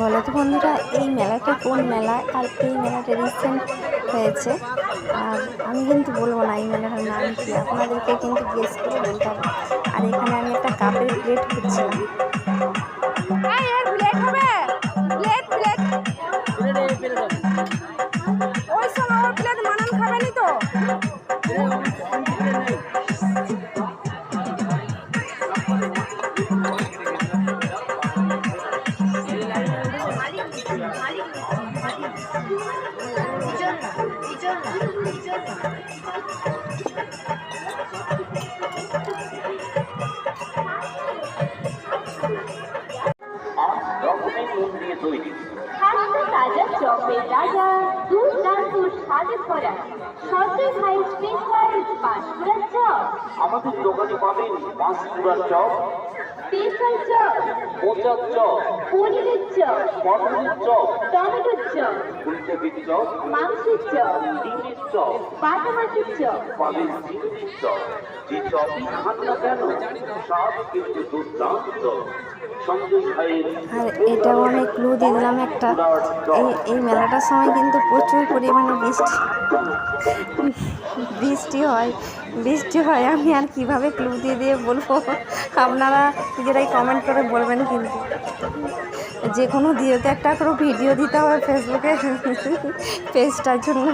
বলো তো বন্ধুরা, এই মেলাটা কোন মেলা? আর এই মেলাটা রিসেন্ট হয়েছে। আর আমি কিন্তু বলব না এই মেলাটার নাম কি, আপনাদেরকে কিন্তু গেস করে বলতে হবে। আর এখানে আমি একটা কাপের প্লেট খুঁজছিলাম। তৈরি। হালকা তাজা চপের রাজা দুর্দান্ত স্বাদে ভরা সতেজ হাই স্পেশাল চপ আমাদের দোকানে পাবেন পাঁশকুড়ার চপ স্পেশাল চপ মোচার চপ পনিরের চপ পটলের চপ টমেটোর চপ ফুলকপির চপ মাংসের চপ ডিমের চপ বাটা মাছের চপ পাবেন চিংড়ির চপ যে চপই খান না কেন স্বাদ কিন্তু দুর্দান্ত আর এটাও আমি ক্লু দিয়ে দিলাম একটা এই এই মেলাটার সময় কিন্তু প্রচুর পরিমাণে বৃষ্টি বৃষ্টি হয়। বৃষ্টি হয়, আমি আর কীভাবে ক্লু দিয়ে দিয়ে বলব? আপনারা নিজেরাই কমেন্ট করে বলবেন কিন্তু। যে কোনো দিয়েতে একটা করে ভিডিও দিতে হবে ফেসবুকে পেজটার জন্য।